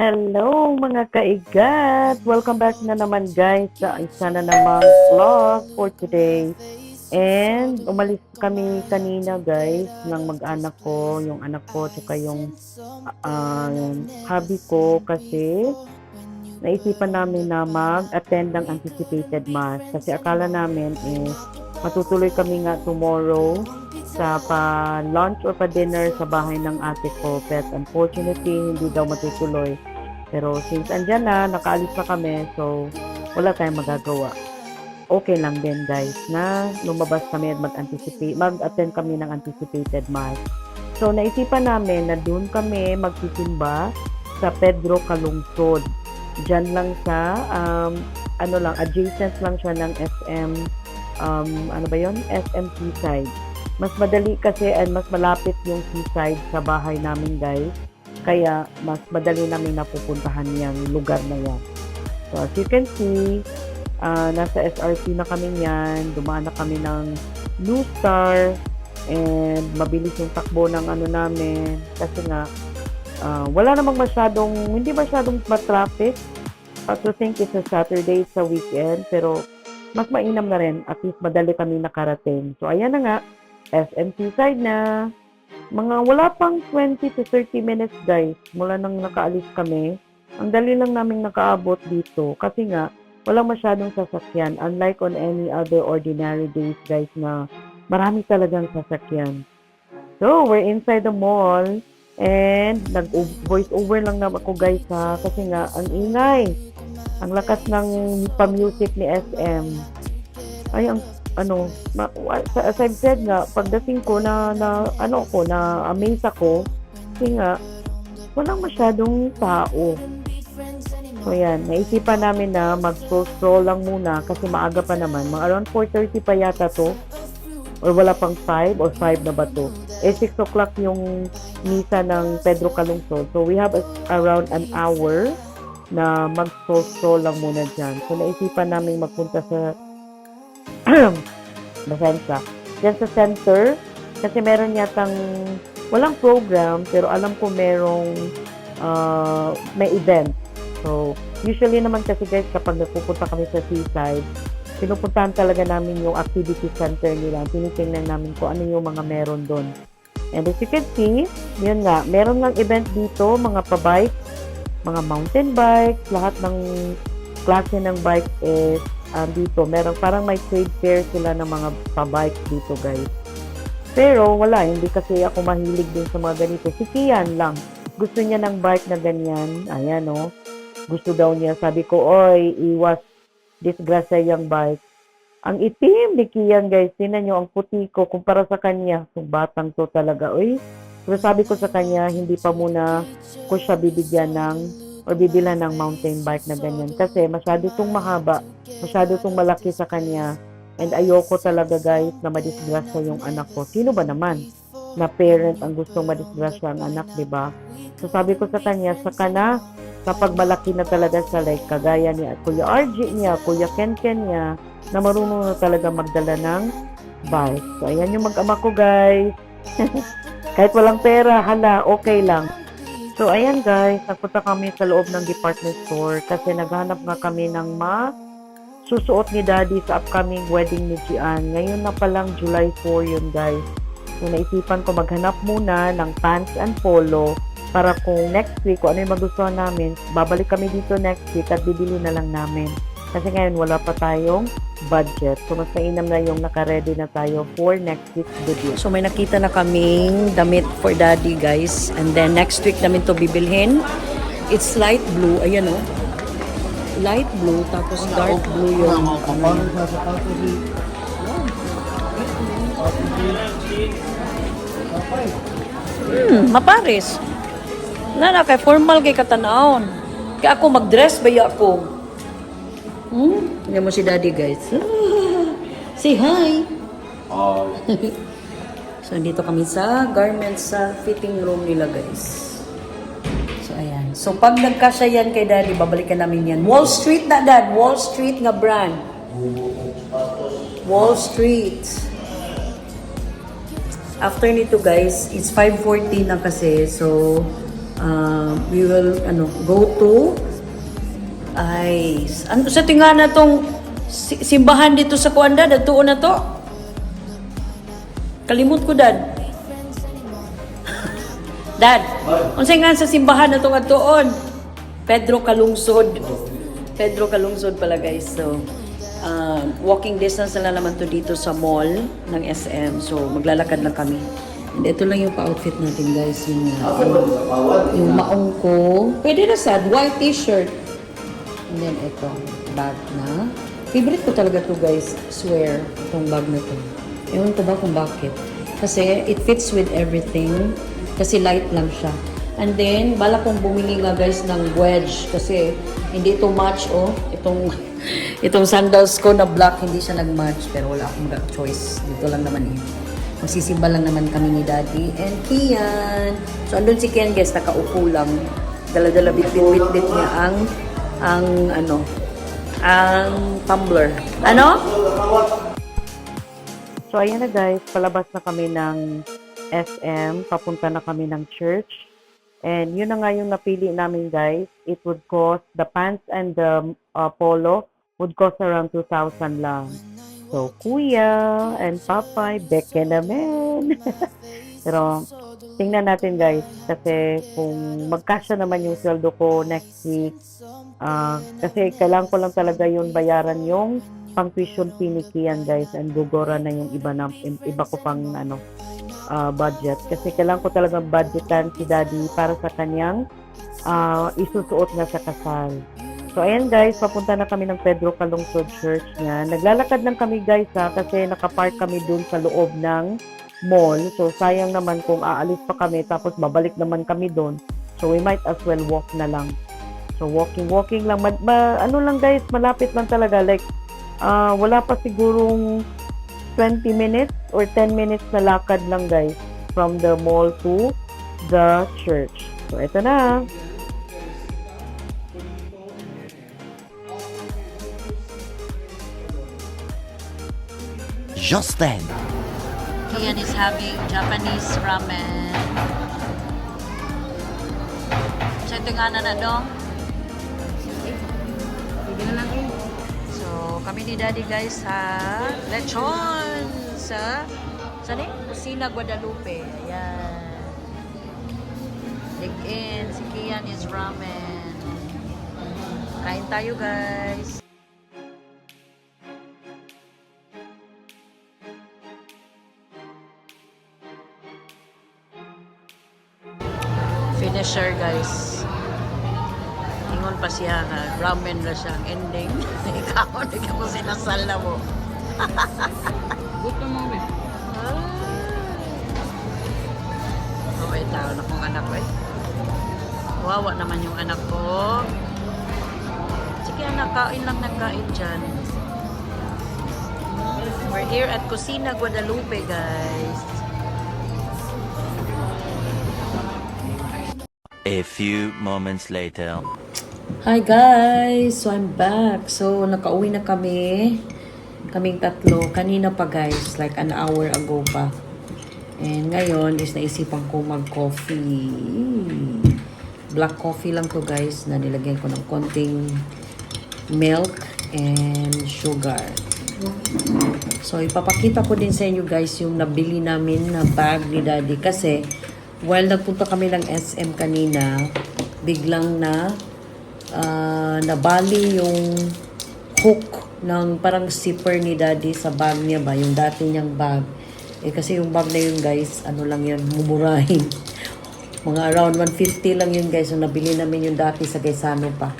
Hello mga kaigat! Welcome back na naman guys sa isa na namang vlog for today. And umalis kami kanina guys ng mag-anak ko, yung anak ko, tsaka yung uh, hubby ko kasi naisipan namin na mag-attend ng anticipated mass. Kasi akala namin is matutuloy kami nga tomorrow sa pa-lunch or pa-dinner sa bahay ng ate ko. But unfortunately, hindi daw matutuloy. Pero since andyan na, nakaalis na kami, so wala tayong magagawa. Okay lang din guys na lumabas kami at mag-anticipate, mag-attend kami ng anticipated mass. So naisipan namin na doon kami magsisimba sa Pedro Calungsod. Diyan lang sa, um, ano lang, adjacent lang siya ng SM, um, ano ba yon SM Seaside. Mas madali kasi and mas malapit yung seaside sa bahay namin guys. Kaya mas madali namin napupuntahan yung lugar na yan. So as you can see, uh, nasa SRT na kami yan. Dumaan na kami ng New Star and mabilis yung takbo ng ano namin kasi nga uh, wala namang masyadong hindi masyadong matraffic to think it's a Saturday sa weekend pero mas mainam na rin at least madali kami nakarating. So ayan na nga, SMC side na. Mga wala pang 20 to 30 minutes guys mula nang nakaalis kami. Ang dali lang naming nakaabot dito kasi nga walang masyadong sasakyan unlike on any other ordinary days guys na marami talagang sasakyan. So, we're inside the mall and nag-voice over lang naman ako guys ha kasi nga ang ingay. Ang lakas ng pa-music ni SM. Ay, ang ano, ma, as I've said nga, pagdating ko na, na ano ko, na amaze ako, kasi nga, walang masyadong tao. So yan, naisipan namin na mag-stroll lang muna kasi maaga pa naman. Mga around 4.30 pa yata to. Or wala pang 5 or 5 na ba to. Eh 6 o'clock yung misa ng Pedro Calungsod. So we have a, around an hour na mag-stroll lang muna dyan. So naisipan namin magpunta sa Basensya. Diyan sa center, kasi meron yatang, walang program, pero alam ko merong uh, may event. So, usually naman kasi guys, kapag nagpupunta kami sa seaside, pinupuntahan talaga namin yung activity center nila. Tinitingnan namin kung ano yung mga meron doon. And as you can see, yun nga, meron ng event dito, mga pa-bike, mga mountain bikes, lahat ng klase ng bike is um, dito. Meron parang may trade fair sila ng mga pa-bike dito, guys. Pero wala, hindi kasi ako mahilig din sa mga ganito. Si Kian lang. Gusto niya ng bike na ganyan. Ayan, oh. Gusto daw niya. Sabi ko, oy, iwas disgrasya yung bike. Ang itim ni Kian, guys. Tinan nyo, ang puti ko kumpara sa kanya. Kung batang to talaga, oy. Pero sabi ko sa kanya, hindi pa muna ko siya bibigyan ng or bibilan ng mountain bike na ganyan. Kasi masyado itong mahaba, masyado itong malaki sa kanya. And ayoko talaga guys na madisgrasya yung anak ko. Sino ba naman na parent ang gustong madisgrasya ang anak, di ba? So sabi ko sa kanya, sa kana, kapag malaki na talaga sa like, kagaya ni Kuya RG niya, Kuya Ken Ken niya, na marunong na talaga magdala ng bike. So ayan yung mag-ama ko guys. Kahit walang pera, hala, okay lang. So, ayan guys, nagpunta kami sa loob ng department store kasi naghanap nga kami ng ma susuot ni daddy sa upcoming wedding ni Gian. Ngayon na palang July 4 yun guys. So, naisipan ko maghanap muna ng pants and polo para kung next week, kung ano yung magustuhan namin, babalik kami dito next week at bibili na lang namin. Kasi ngayon wala pa tayong budget. So, mas mainam na yung nakaredy na tayo for next week's video. So, may nakita na kaming damit for daddy, guys. And then, next week namin to bibilhin. It's light blue. Ayan, oh. Light blue, tapos dark blue yung. Hmm, maparis. Nana, kay formal kay katanawon. Kaya ako mag-dress ba ako? Hmm? Tingnan mo si daddy, guys. Say hi! so, dito kami sa garments sa fitting room nila, guys. So, ayan. So, pag nagkasya yan kay daddy, babalikan namin yan. Wall Street na, dad. Wall Street nga brand. Wall Street. After nito, guys, it's 5.40 na kasi. So, uh, we will ano go to ay ano sa tinga na tong si- simbahan dito sa Kuanda datuon na to. Kalimot ko dad. Dad unsay nga sa simbahan na tong atuon Pedro Kalungsod. Pedro Kalungsod pala guys. So uh, walking distance na lang naman to dito sa mall ng SM so maglalakad lang kami. And ito lang yung pa-outfit natin guys. Yung, uh, yung maong ko. Pwede na sad. White t-shirt And then ito, bag na. Favorite ko talaga to guys, swear, itong bag na to. Ewan ko ba kung bakit. Kasi it fits with everything. Kasi light lang siya. And then, bala kong bumili nga guys ng wedge. Kasi hindi ito match oh. Itong, itong sandals ko na black, hindi siya nag-match. Pero wala akong choice. Dito lang naman eh. Magsisimba lang naman kami ni Daddy and Kian. So, andun si Kian guys, nakaupo lang. Dala-dala bit-bit-bit niya ang ang ano ang tumbler. Ano? So, ayan na guys, palabas na kami ng SM, papunta na kami ng church. And yun na nga yung napili namin guys. It would cost, the pants and the uh, polo would cost around 2,000 lang. So, kuya and papay, beke naman. Pero, tingnan natin guys. Kasi kung magkasya naman yung sweldo ko next week, ah, kasi kailangan ko lang talaga yun bayaran yung pang tuition fee ni Kian guys and gugora na yung iba na iba ko pang ano ah, budget kasi kailangan ko talaga budgetan si daddy para sa kanyang ah, isusuot na sa kasal. So ayan guys, papunta na kami ng Pedro Calungsod Church niya. Naglalakad lang kami guys ha kasi nakapark kami dun sa loob ng mall. So sayang naman kung aalis pa kami tapos babalik naman kami dun. So we might as well walk na lang. So walking walking lang ma, ma- ano lang guys, malapit lang talaga like ah, wala pa sigurong 20 minutes or 10 minutes na lakad lang guys from the mall to the church. So ito na. Just then, Kian is having Japanese ramen. So ito nga na na dong. So kami ni Daddy guys sa lechon sa sa ni? Kusina Guadalupe. Ayan. Dig in. Si Kian is ramen. Kain tayo guys. Finisher guys. Ingon pa siya nga, ramen na siya ang ending. Ikaw, hindi ka mo sinasal na mo. Gusto mo, be? Oh, eh, tao na kong anak ko eh. Wawa naman yung anak ko. Sige anak, kain lang nagkain dyan. We're here at Kusina Guadalupe, guys. A few moments later. Hi guys! So I'm back. So nakauwi na kami. Kaming tatlo. Kanina pa guys. Like an hour ago pa. And ngayon is naisipan ko mag-coffee. Black coffee lang to guys na nilagyan ko ng konting milk and sugar. So ipapakita ko din sa inyo guys yung nabili namin na bag ni daddy kasi while nagpunta kami ng SM kanina, biglang na ah, nabali yung hook ng parang zipper ni daddy sa bag niya ba, yung dati niyang bag. Eh kasi yung bag na yun guys, ano lang yun, mumurahin. Mga around 150 lang yun guys, so nabili namin yung dati sa Gaisano pa.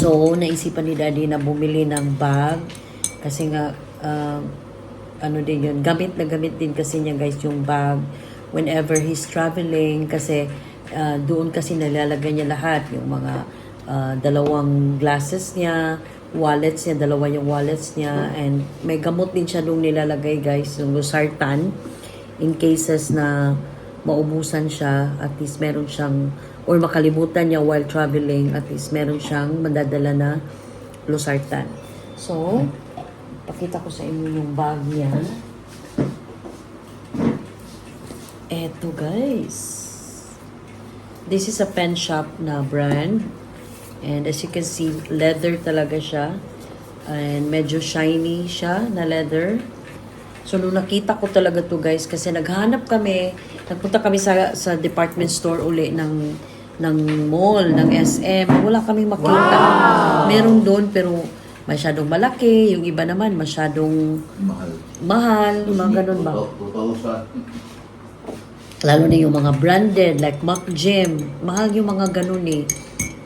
So, naisipan ni daddy na bumili ng bag kasi nga ah, ano din yun, gamit na gamit din kasi niya guys yung bag whenever he's traveling kasi ah, doon kasi nalalagay niya lahat yung mga ah, dalawang glasses niya wallets niya, dalawa yung wallets niya and may gamot din siya doon nilalagay guys yung losartan in cases na maubusan siya at least meron siyang or makalimutan niya while traveling at least meron siyang madadala na losartan. So pakita ko sa inyo yung bag niya Eto guys. This is a pen shop na brand. And as you can see, leather talaga siya. And medyo shiny siya na leather. So, nung nakita ko talaga to guys, kasi naghanap kami, nagpunta kami sa, sa department store uli ng, ng mall, ng SM. Wala kaming makita. Meron doon, pero masyadong malaki. Yung iba naman, masyadong Mahal. mahal. Mga ganun ba? 2,000. Lalo na yung mga branded, like Mac Gym. Mahal yung mga ganun eh.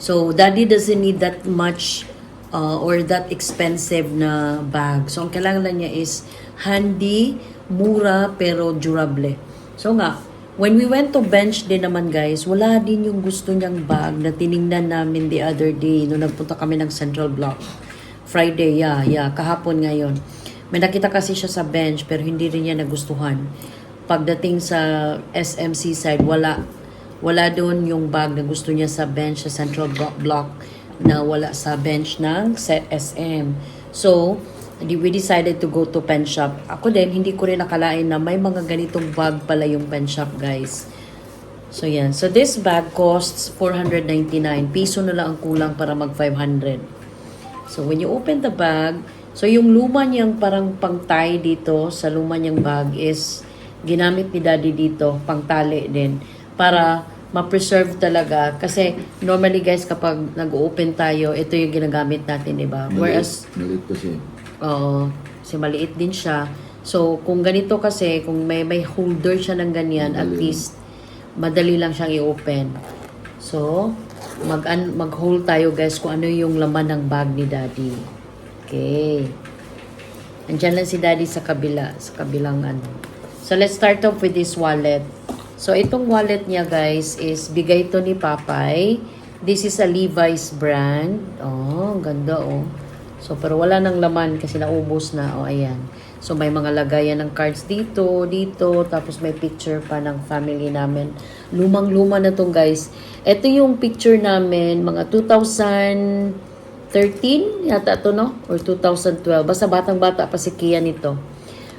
So, daddy doesn't need that much uh, or that expensive na bag. So, ang kailangan lang niya is handy, mura, pero durable. So nga, when we went to bench din naman guys, wala din yung gusto niyang bag na tiningnan namin the other day nung nagpunta kami ng Central Block. Friday, yeah, yeah, kahapon ngayon. May nakita kasi siya sa bench pero hindi rin niya nagustuhan. Pagdating sa SMC side, wala. Wala doon yung bag na gusto niya sa bench sa Central Blo- Block na wala sa bench ng set SM. So, we decided to go to pen shop. Ako din, hindi ko rin nakalain na may mga ganitong bag pala yung pen shop, guys. So, yan. So, this bag costs 499. Piso na lang ang kulang para mag 500. So, when you open the bag, so yung luma niyang parang pang-tie dito sa luma niyang bag is ginamit ni daddy dito, pang-tali din, para ma-preserve talaga. Kasi normally guys, kapag nag-open tayo, ito yung ginagamit natin, di ba? Whereas, Maliit kasi. Oo. kasi maliit din siya. So, kung ganito kasi, kung may may holder siya ng ganyan, at Madali. least madali lang siyang i-open. So, mag mag-hold tayo guys kung ano yung laman ng bag ni Daddy. Okay. Andiyan lang si Daddy sa kabila, sa kabilang ano. So, let's start off with this wallet. So, itong wallet niya guys is bigay to ni Papay. This is a Levi's brand. Oh, ganda oh. So, pero wala nang laman kasi naubos na. Oh, ayan. So, may mga lagayan ng cards dito, dito. Tapos may picture pa ng family namin. Lumang-luma na tong guys. Ito yung picture namin, mga 2013 yata to no? Or 2012. Basta batang-bata pa si Kia nito.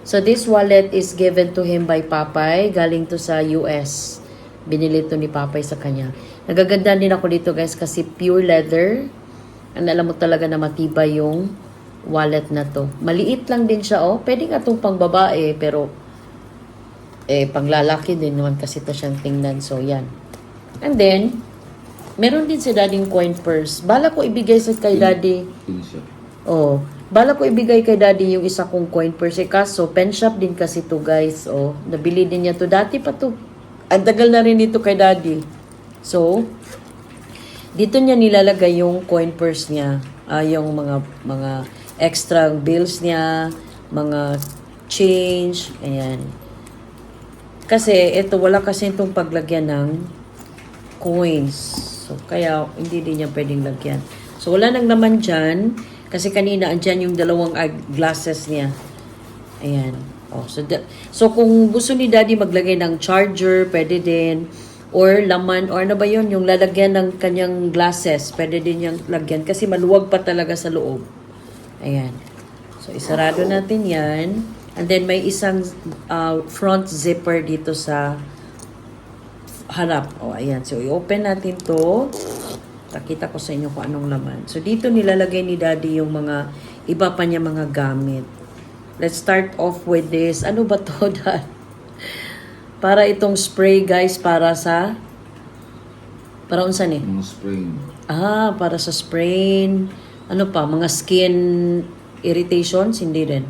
So, this wallet is given to him by Papay. Galing to sa US. Binili to ni Papay sa kanya. Nagaganda din ako dito guys kasi pure leather. Ang alam mo talaga na matibay yung wallet na to. Maliit lang din siya, oh. Pwede nga itong pang babae, pero eh, panglalaki din naman kasi ito siyang tingnan. So, yan. And then, meron din si daddyng coin purse. Bala ko ibigay sa kay daddy. Oh, bala ko ibigay kay daddy yung isa kong coin purse. Eh, kaso, pen shop din kasi to guys. Oh, nabili din niya to. Dati pa to. Ang tagal na rin dito kay daddy. So, dito niya nilalagay yung coin purse niya. Ah, yung mga mga extra bills niya, mga change, ayan. Kasi ito wala kasi itong paglagyan ng coins. So kaya hindi din niya pwedeng lagyan. So wala nang naman diyan kasi kanina andyan yung dalawang glasses niya. Ayan. Oh, so so kung gusto ni Daddy maglagay ng charger, pwede din or laman or ano ba 'yon, yung lalagyan ng kanyang glasses, pwede din yung lagyan kasi maluwag pa talaga sa loob. Ayan. So isarado natin 'yan. And then may isang uh, front zipper dito sa harap. O, ayan. So, i-open natin to. Pakita ko sa inyo kung anong laman. So, dito nilalagay ni Daddy yung mga iba pa niya mga gamit. Let's start off with this. Ano ba to, Dad? Para itong spray, guys, para sa... Para unsan eh? Mga spring. Ah, para sa sprain. Ano pa? Mga skin irritations? Hindi rin.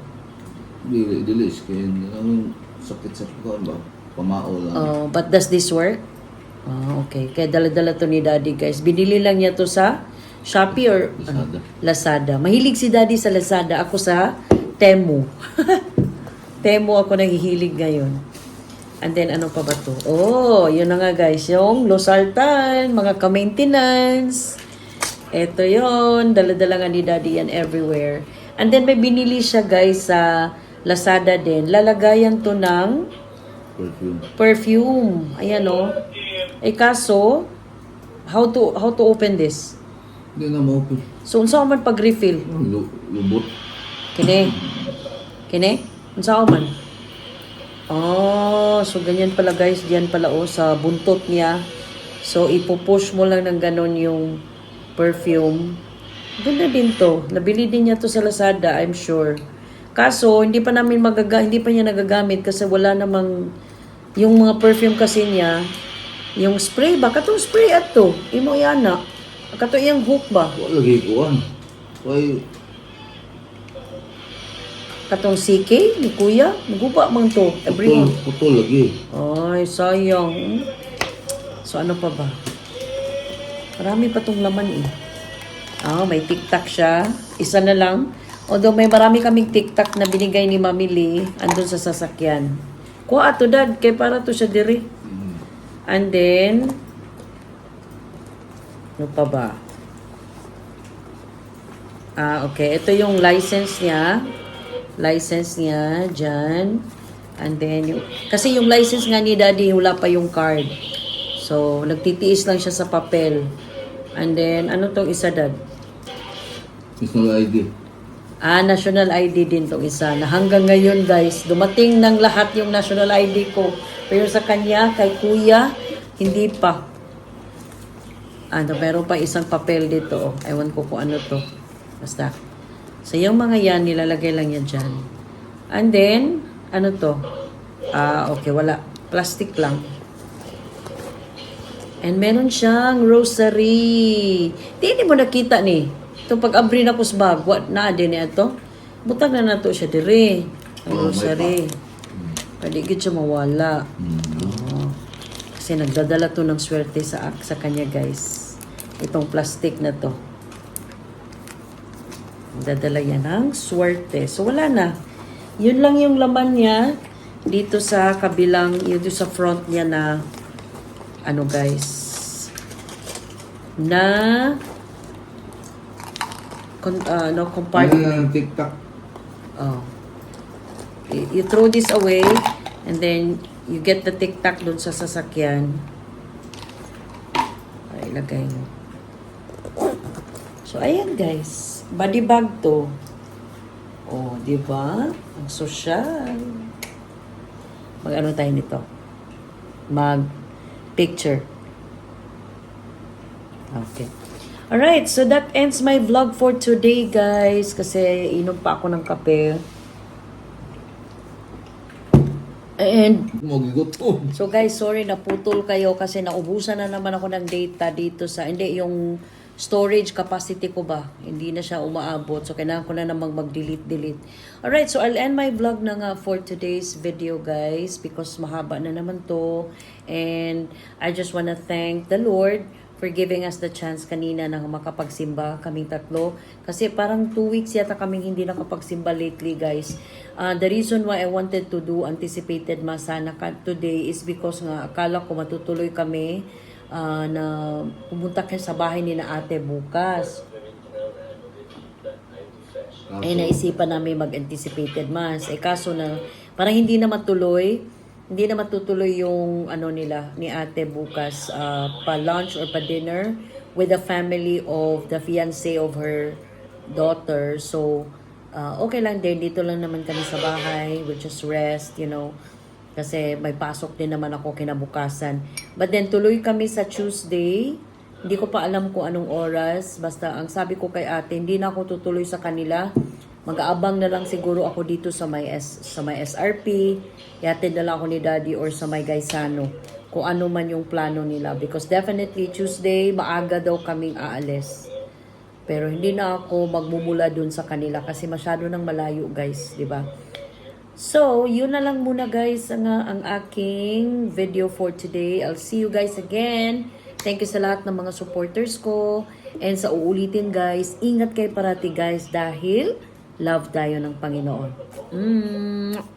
Dili, dili. Kaya ang sakit sa pagkaon ba? Pamao lang. Oh, but does this work? Oh, okay. Kaya dala-dala to ni Daddy, guys. Binili lang niya to sa Shopee or ano? Lazada. Lazada. Mahilig si Daddy sa Lazada. Ako sa Temu. Temu ako nahihilig ngayon. And then, ano pa ba to? Oh, yun na nga guys. Yung Losartan, mga ka-maintenance. Ito yon Dala-dala nga ni Daddy yan everywhere. And then, may binili siya guys sa Lazada din. Lalagayan to ng Perfume. perfume. Ayan o. Eh kaso, how to how to open this? Hindi na mo. So, unsa man pag-refill? Lu- Lubot. Kini. Kini? Unsa man? Oh, so ganyan pala guys, diyan pala oh, sa buntot niya. So, ipupush mo lang ng ganon yung perfume. Ganda din to. Nabili din niya to sa Lazada, I'm sure. Kaso, hindi pa namin magaga, hindi pa niya nagagamit kasi wala namang, yung mga perfume kasi niya, yung spray ba? Katong spray ato. Imo yana. Kato iyang hook ba? Wala lagi ko an. Why, Katong CK ni Kuya. Maguba man to. Every putol, putol lagi. Ay, sayang. So, ano pa ba? Marami pa tong laman eh. Ah, may TikTok siya. Isa na lang. Although may marami kaming TikTok na binigay ni Mami Lee andun sa sasakyan. Kuha ato dad, kay para to siya diri. And then, ano pa ba? Ah, okay. Ito yung license niya. License niya, dyan. And then, yung, kasi yung license nga ni daddy, wala pa yung card. So, nagtitiis lang siya sa papel. And then, ano tong isa, dad? National ID. Ah, national ID din tong isa. Na hanggang ngayon, guys, dumating ng lahat yung national ID ko. Pero sa kanya, kay kuya, hindi pa. Ano, meron pa isang papel dito. Oh. Ewan ko kung ano to. Basta. So, yung mga yan, nilalagay lang yan dyan. And then, ano to? Ah, okay, wala. Plastic lang. And meron siyang rosary. Di, mo nakita ni. Ito pag-abri na ko sa bag, what na din niya ito? Butag na nato siya diri. Ang Oh, rosary. Paligid siya mawala. Oo. Kasi nagdadala to ng swerte sa sa kanya, guys. Itong plastic na to. Nagdadala yan ng swerte. So, wala na. Yun lang yung laman niya dito sa kabilang, yun sa front niya na ano guys na con, uh, no, Ano compartment. yung TikTok? Oh. You, you throw this away and then you get the tic-tac dun sa sasakyan. Ay, ilagay mo. So, ayan guys. Body bag to. Oh, di ba? Ang social. Mag-ano tayo nito? Mag picture. Okay. Alright, so that ends my vlog for today, guys. Kasi inom pa ako ng kape. And ko. So guys, sorry naputol kayo kasi naubusan na naman ako ng data dito sa hindi yung storage capacity ko ba. Hindi na siya umaabot. So kailangan ko na namang mag-delete delete. Alright, so I'll end my vlog na nga for today's video guys because mahaba na naman to. And I just wanna thank the Lord for giving us the chance kanina na makapagsimba kaming tatlo. Kasi parang two weeks yata kaming hindi nakapagsimba lately, guys. Uh, the reason why I wanted to do anticipated masana ka today is because nga akala ko matutuloy kami uh, na pumunta kayo sa bahay ni na ate bukas. Ay naisipan namin mag-anticipated mass. Eh kaso na, parang hindi na matuloy. Hindi na matutuloy yung ano nila ni ate bukas ah, pa lunch or pa dinner with the family of the fiancé of her daughter. So, ah, okay lang din. Dito lang naman kami sa bahay. We just rest, you know. Kasi may pasok din naman ako kinabukasan. But then tuloy kami sa Tuesday. Hindi ko pa alam kung anong oras. Basta ang sabi ko kay ate, hindi na ako tutuloy sa kanila. Mag-aabang na lang siguro ako dito sa may S, sa may SRP. Yatid na lang ako ni Daddy or sa may Gaisano. Kung ano man yung plano nila. Because definitely Tuesday, maaga daw kaming aalis. Pero hindi na ako magmumula dun sa kanila kasi masyado nang malayo guys, di ba? So, yun na lang muna guys ang, ang aking video for today. I'll see you guys again. Thank you sa lahat ng mga supporters ko. And sa uulitin guys, ingat kayo parati guys dahil love tayo ng Panginoon. Mm.